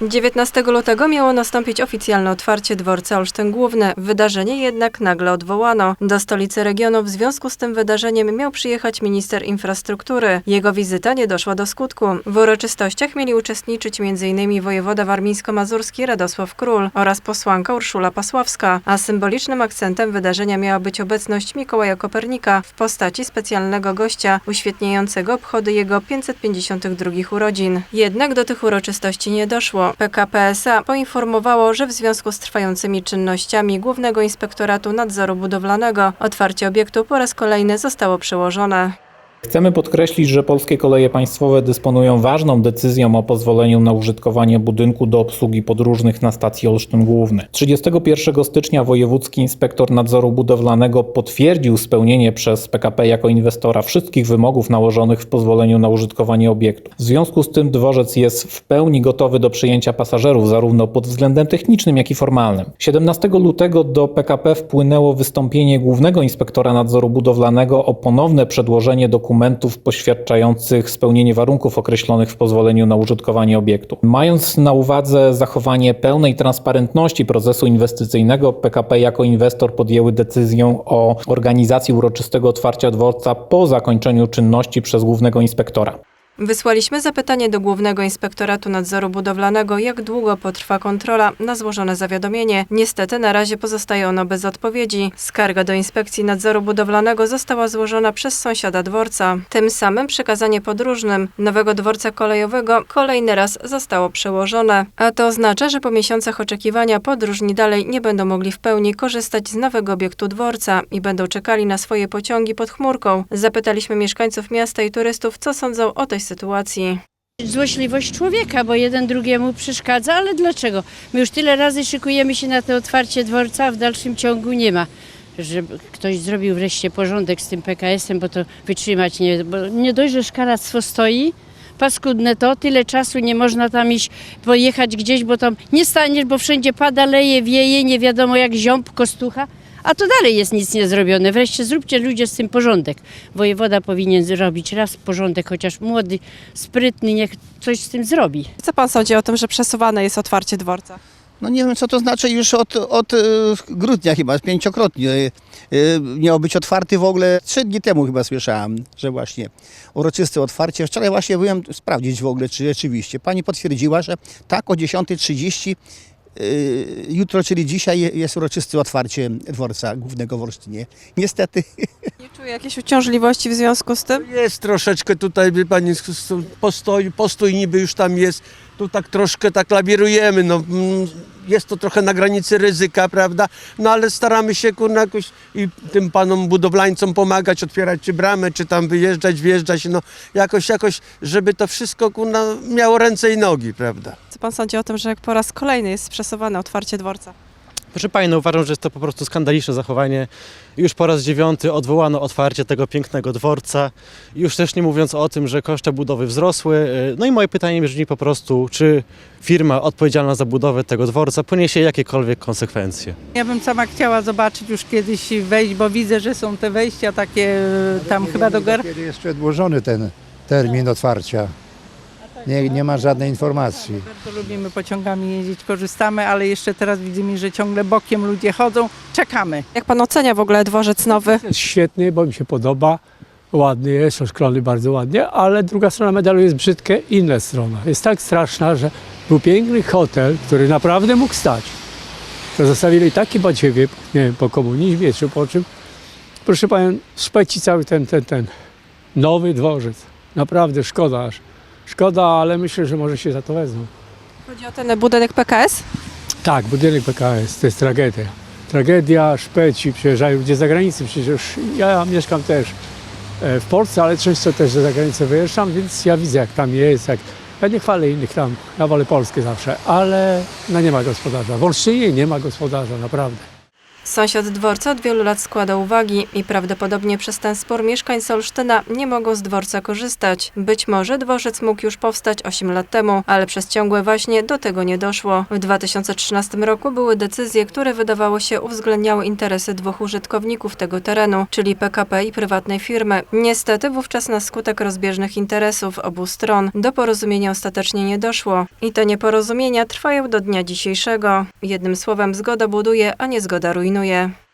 19 lutego miało nastąpić oficjalne otwarcie dworca Olsztyn Główny. Wydarzenie jednak nagle odwołano. Do stolicy regionu w związku z tym wydarzeniem miał przyjechać minister infrastruktury. Jego wizyta nie doszła do skutku. W uroczystościach mieli uczestniczyć m.in. wojewoda warmińsko-mazurski Radosław Król oraz posłanka Urszula Pasławska, a symbolicznym akcentem wydarzenia miała być obecność Mikołaja Kopernika w postaci specjalnego gościa uświetniającego obchody jego 552 urodzin. Jednak do tych uroczystości nie doszło. PKP SA poinformowało, że w związku z trwającymi czynnościami Głównego Inspektoratu Nadzoru Budowlanego otwarcie obiektu po raz kolejny zostało przełożone. Chcemy podkreślić, że polskie koleje państwowe dysponują ważną decyzją o pozwoleniu na użytkowanie budynku do obsługi podróżnych na stacji Olsztyn Główny. 31 stycznia wojewódzki inspektor nadzoru budowlanego potwierdził spełnienie przez PKP jako inwestora wszystkich wymogów nałożonych w pozwoleniu na użytkowanie obiektu. W związku z tym dworzec jest w pełni gotowy do przyjęcia pasażerów zarówno pod względem technicznym, jak i formalnym. 17 lutego do PKP wpłynęło wystąpienie głównego inspektora nadzoru budowlanego o ponowne przedłożenie dokumentów poświadczających spełnienie warunków określonych w pozwoleniu na użytkowanie obiektu. Mając na uwadze zachowanie pełnej transparentności procesu inwestycyjnego, PKP jako inwestor podjęły decyzję o organizacji uroczystego otwarcia dworca po zakończeniu czynności przez głównego inspektora. Wysłaliśmy zapytanie do Głównego Inspektoratu Nadzoru Budowlanego, jak długo potrwa kontrola na złożone zawiadomienie. Niestety na razie pozostaje ono bez odpowiedzi. Skarga do Inspekcji Nadzoru Budowlanego została złożona przez sąsiada dworca. Tym samym przekazanie podróżnym nowego dworca kolejowego kolejny raz zostało przełożone. A to oznacza, że po miesiącach oczekiwania podróżni dalej nie będą mogli w pełni korzystać z nowego obiektu dworca i będą czekali na swoje pociągi pod chmurką. Zapytaliśmy mieszkańców miasta i turystów, co sądzą o tej sytuacji. Złośliwość człowieka, bo jeden drugiemu przeszkadza, ale dlaczego? My już tyle razy szykujemy się na to otwarcie dworca, a w dalszym ciągu nie ma. Żeby ktoś zrobił wreszcie porządek z tym PKS-em, bo to wytrzymać nie, bo nie dość, że szkaractwo stoi, paskudne to, tyle czasu nie można tam iść, pojechać gdzieś, bo tam nie staniesz, bo wszędzie pada, leje, wieje, nie wiadomo jak ziąb, kostucha, a to dalej jest nic nie zrobione. Wreszcie zróbcie ludzie z tym porządek. Wojewoda powinien zrobić raz porządek, chociaż młody, sprytny, niech coś z tym zrobi. Co pan sądzi o tym, że przesuwane jest otwarcie dworca? No nie wiem, co to znaczy już od, od e, grudnia chyba, pięciokrotnie. E, e, Miał być otwarty w ogóle, trzy dni temu chyba słyszałem, że właśnie uroczyste otwarcie. Wczoraj właśnie byłem sprawdzić w ogóle, czy rzeczywiście. Pani potwierdziła, że tak o 10.30 e, jutro, czyli dzisiaj jest uroczyste otwarcie dworca głównego w Olsztynie. Niestety Nie czuję jakiejś uciążliwości w związku z tym? Jest troszeczkę tutaj, wie pani, postój, postój niby już tam jest. Tu tak troszkę tak lawirujemy, no mm, jest to trochę na granicy ryzyka, prawda? No ale staramy się kurna jakoś i tym panom budowlańcom pomagać, otwierać czy bramę, czy tam wyjeżdżać, wjeżdżać, no jakoś, jakoś, żeby to wszystko kurna miało ręce i nogi, prawda? Co pan sądzi o tym, że po raz kolejny jest przesuwane otwarcie dworca? Proszę Pani, no uważam, że jest to po prostu skandaliczne zachowanie. Już po raz dziewiąty odwołano otwarcie tego pięknego dworca. Już też nie mówiąc o tym, że koszty budowy wzrosły. No i moje pytanie brzmi po prostu, czy firma odpowiedzialna za budowę tego dworca poniesie jakiekolwiek konsekwencje? Ja bym sama chciała zobaczyć już kiedyś wejść, bo widzę, że są te wejścia takie e, tam chyba do gar. Kiedy jest przedłożony ten termin otwarcia? Nie, nie ma żadnej informacji. Bardzo lubimy pociągami jeździć, korzystamy, ale jeszcze teraz widzimy, że ciągle bokiem ludzie chodzą. Czekamy. Jak pan ocenia w ogóle dworzec nowy? Jest świetny, bo mi się podoba. Ładny jest, oszklony bardzo ładnie, ale druga strona medalu jest brzydkie, inna strona. Jest tak straszna, że był piękny hotel, który naprawdę mógł stać. To zostawili taki badziewie, nie wiem, po komunizmie czy po czym. Proszę panią, szpeci cały ten, ten, ten nowy dworzec. Naprawdę szkoda aż. Szkoda, ale myślę, że może się za to wezmą. Chodzi o ten budynek PKS? Tak, budynek PKS to jest tragedia. Tragedia, szpeci, przyjeżdżają ludzie z zagranicy. Przecież ja mieszkam też e, w Polsce, ale często też za zagranicę wyjeżdżam, więc ja widzę jak tam jest. Jak... Ja nie chwalę innych tam, ja wolę Polskę zawsze, ale no nie ma gospodarza. W Olsztynie nie ma gospodarza, naprawdę. Sąsiad dworca od wielu lat składa uwagi i prawdopodobnie przez ten spór mieszkańcy Olsztyna nie mogą z dworca korzystać. Być może dworzec mógł już powstać 8 lat temu, ale przez ciągłe waśnie do tego nie doszło. W 2013 roku były decyzje, które wydawało się uwzględniały interesy dwóch użytkowników tego terenu, czyli PKP i prywatnej firmy. Niestety wówczas na skutek rozbieżnych interesów obu stron do porozumienia ostatecznie nie doszło. I te nieporozumienia trwają do dnia dzisiejszego. Jednym słowem zgoda buduje, a nie zgoda rujnuje. dominuje